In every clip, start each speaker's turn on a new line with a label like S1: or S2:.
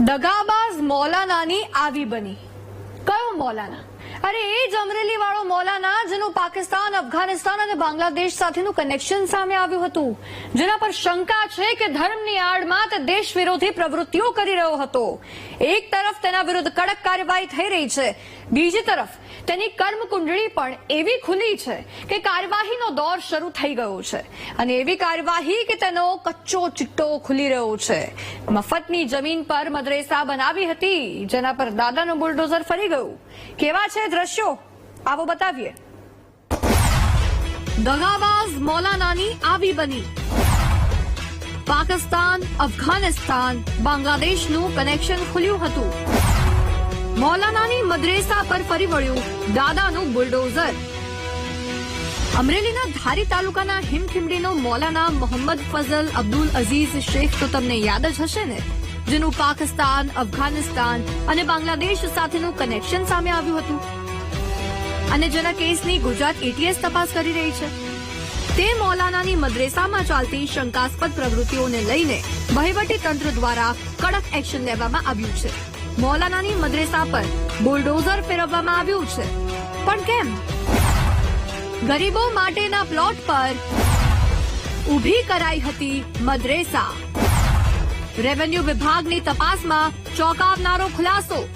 S1: દગાબાજ મૌલાનાની આવી બની. કયો મૌલાના? અરે, એ જ અમરેલી વાળો મૌલાના જેનું પાકિસ્તાન, અફઘાનિસ્તાન અને બાંગ્લાદેશ સાથેનું કનેક્શન સામે આવ્યું હતું. જેના પર શંકા છે કે ધર્મની આડમાં તે દેશ વિરોધી પ્રવૃત્તિઓ કરી રહ્યો હતો. એક તરફ તેના વિરુદ્ધ કડક કાર્યવાહી થઈ રહી છે. બીજી તરફ, તેની કર્મ કુંડળી પણ એવી ખુલી છે કે કાર્યવાહીનો દોર શરૂ થઈ ગયો છે. અને એવી કાર્યવાહી કે તેનો કચ્ચો ચિટ્ટો ખુલી રહ્યો છે. મફતની જમીન પર મદ્રેસા બનાવી હતી, જેના પર દાદાનું બુલડોઝર ફરી ગયું. કેવા છે દ્રશ્યો? આવો બતાવીએ. દગાબાજ મૌલાનાની આવી બની. પાકિસ્તાન, અફઘાનિસ્તાન, બાંગ્લાદેશનું કનેક્શન ખુલ્યું હતું. મૌલાનાની મદ્રેસા પર ફરી વળ્યું દાદાનું બુલડોઝર. અમરેલીના ધારી તાલુકાના હિમખીમડીનો મૌલાના મોહમ્મદ ફઝલ અબ્દુલ અઝીઝ શેખ તો તમને યાદ જ હશે ને? જેનું પાકિસ્તાન, અફઘાનિસ્તાન અને બાંગ્લાદેશ સાથેનું કનેક્શન સામે આવ્યું હતું. અને જેના કેસની ગુજરાત એટીએસ તપાસ કરી રહી છે. તે મૌલાનાની મદ્રેસામાં ચાલતી શંકાસ્પદ પ્રવૃત્તિઓને લઈને વહીવટી તંત્ર દ્વારા કડક એક્શન લેવામાં આવ્યું છે. મૌલાનાની મદ્રેસા પર બુલડોઝર ફેરવવામાં આવ્યું છે. પણ કેમ? ગરીબો માટેના પ્લોટ પર ઊભી કરાઈ હતી મદ્રેસા. રેવન્યુ વિભાગની તપાસમાં ચોંકાવનારો ખુલાસો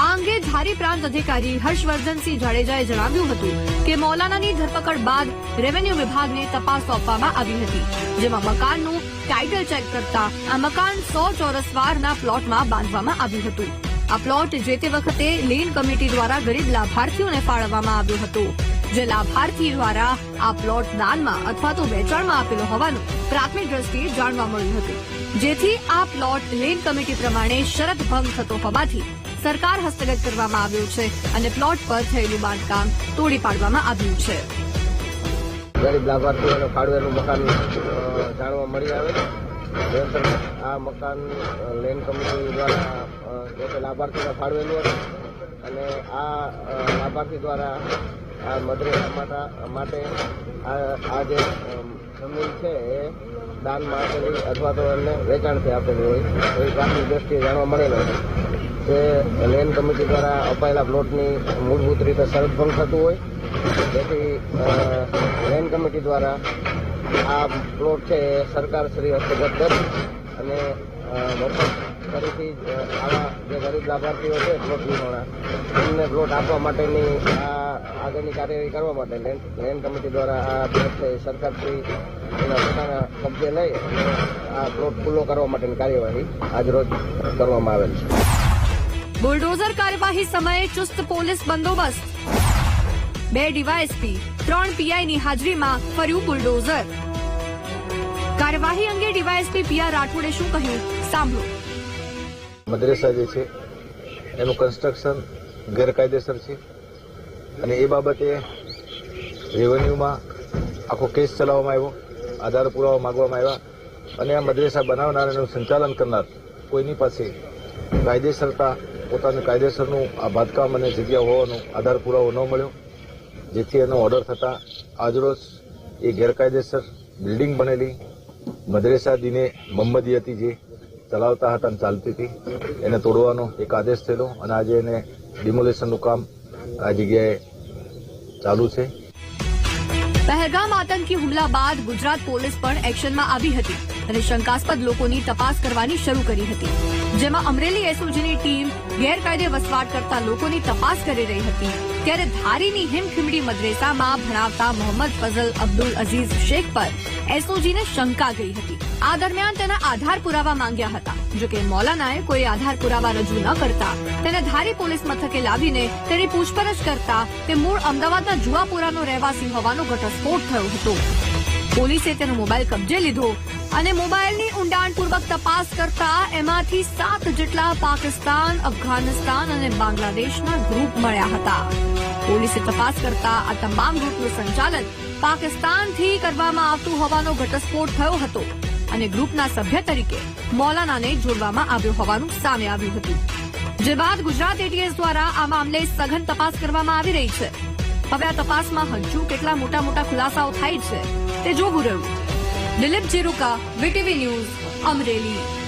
S1: આ અંગે ધારી પ્રાંત અધિકારી હર્ષવર્ધનસિંહ જાડેજાએ જણાવ્યું હતું કે મૌલાનાની ધરપકડ બાદ રેવન્યુ વિભાગને તપાસ સોંપવામાં આવી હતી, જેમાં મકાનનું ટાઇટલ ચેક કરતા આ મકાન સો ચોરસવારના પ્લોટમાં બાંધવામાં આવ્યું હતું. આ પ્લોટ જે તે વખતે લેન કમિટી દ્વારા ગરીબ લાભાર્થીઓને ફાળવવામાં આવ્યો હતો. જે લાભાર્થી દ્વારા આ પ્લોટ દાનમાં અથવા તો વેચાણમાં આપેલો હોવાનું પ્રાથમિક દ્રષ્ટિએ જાણવા મળ્યું હતું. જેથી આ પ્લોટ લેન કમિટી પ્રમાણે શરત ભંગ થતો હોવાથી સરકાર હસ્તગત કરવામાં આવ્યો છે અને પ્લોટ પર થયેલું બાંધકામ તોડી પાડવામાં આવ્યું છે.
S2: ગરીબ લાભાર્થીઓને ફાળવેલું મકાન જાણવા મળી આવે. આ મકાન લેન કમિટી દ્વારા લાભાર્થીને ફાળવેલું હતું. અને આ લાભાર્થી દ્વારા આ મદ્રેસા માટે આ જે જમીન છે એ દાનમાં આપેલી અથવા તો એમને વેચાણથી આપેલી હોય. એવી પ્રાથમિક દ્રષ્ટિએ જાણવા મળેલો છે. કે લેન કમિટી દ્વારા અપાયેલા પ્લોટની મૂળભૂત રીતે શરત ભંગ થતું હોય. જેથી લેન કમિટી દ્વારા આ પ્લોટ છે એ સરકાર શ્રી હસ્તગત કરી અને મફત ફરીથી આવા જે ગરીબ લાભાર્થીઓ છે પ્લોટ એમને પ્લોટ આપવા માટેની આ આગળની કાર્યવાહી કરવા માટે લેન લેન કમિટી દ્વારા આ પ્લોટ છે એના પોતાના કબજે લઈ આ પ્લોટ ખુલ્લો કરવા માટેની કાર્યવાહી આજરોજ કરવામાં આવેલ છે.
S1: બુલડોઝર કાર્યવાહી સમયે ચુસ્ત પોલીસ બંદોબસ્ત. બે ડીવાયએસપી, ત્રણ પીઆઈની હાજરીમાં ફર્યું બુલડોઝર. કાર્યવાહી અંગે ડીવાયએસપી પીઆર રાઠોડે શું કહ્યું? સાંભળો.
S3: મદ્રેસા જે છે, એનું કન્સ્ટ્રક્શન ગેરકાયદેસર છે. અને એ બાબતે રેવન્યુમાં આખો કેસ ચલાવવામાં આવ્યો, આધાર પુરાવા માગવામાં આવ્યા. અને આ મદ્રેસા બનાવનાર એનું સંચાલન કરનાર કોઈની પાસે કાયદેસરતા, પોતાનું કાયદેસરનું આ બાંધકામ અને જગ્યા હોવાનો આધાર પુરાવો ન મળ્યો. જેથી એનો ઓર્ડર થતાં આજરોજ એ ગેરકાયદેસર બિલ્ડિંગ બનેલી. મદ્રેસા દિને મોહમ્મદી હતી જે ચલાવતા હતા અને ચાલતી હતી. એને તોડવાનો એક આદેશ થયેલો અને આજે એને ડિમોલેશનનું કામ આ જગ્યાએ ચાલુ છે.
S1: પહેલગામ આતંકી હુમલા બાદ ગુજરાત પોલીસ પણ એક્શનમાં આવી હતી અને શંકાસ્પદ લોકોની તપાસ કરવાની શરૂ કરી હતી. જેમાં અમરેલી એસઓજીની ટીમ ગેરકાયદે વસવાટ કરતા લોકોની તપાસ કરી રહી હતી. ત્યારે ધારીની હિમખીમડી મદ્રેસામાં ભણાવતા મોહમ્મદ ફઝલ અબ્દુલ અઝીઝ શેખ પર એસઓજીને શંકા ગઈ હતી. આ દરમિયાન તેના આધાર પુરાવા માંગ્યા હતા. જોકે મૌલાનાએ કોઈ આધાર પુરાવા રજૂ ન કરતા, તેને ધારી પોલીસ મથકે લાવીને તેની પૂછપરછ કરતા તે મૂળ અમદાવાદના જુવાપુરાનો રહેવાસી હોવાનો ઘટસ્ફોટ થયો હતો. પોલીસે તેનો મોબાઈલ કબજે લીધો અને મોબાઈલની ઊંડાણપૂર્વક તપાસ કરતા એમાંથી સાત જેટલા પાકિસ્તાન, અફઘાનિસ્તાન અને બાંગ્લાદેશના ગ્રુપ મળ્યા હતા. પોલીસે તપાસ કરતા આ તમામ ગ્રુપનું સંચાલન પાકિસ્તાનથી કરવામાં આવતું હોવાનો ઘટસ્ફોટ થયો હતો અને ગ્રુપના સભ્ય તરીકે મૌલાનાને જોડવામાં આવ્યો હોવાનું સામે આવ્યું હતું. જે બાદ ગુજરાત એટીએસ દ્વારા આ મામલે સઘન તપાસ કરવામાં આવી રહી છે. હવે આ તપાસમાં હજુ કેટલા મોટા મોટા ખુલાસાઓ થાય છે તે જોવું રહ્યું. Dilip Jiruka VTV news Amreli.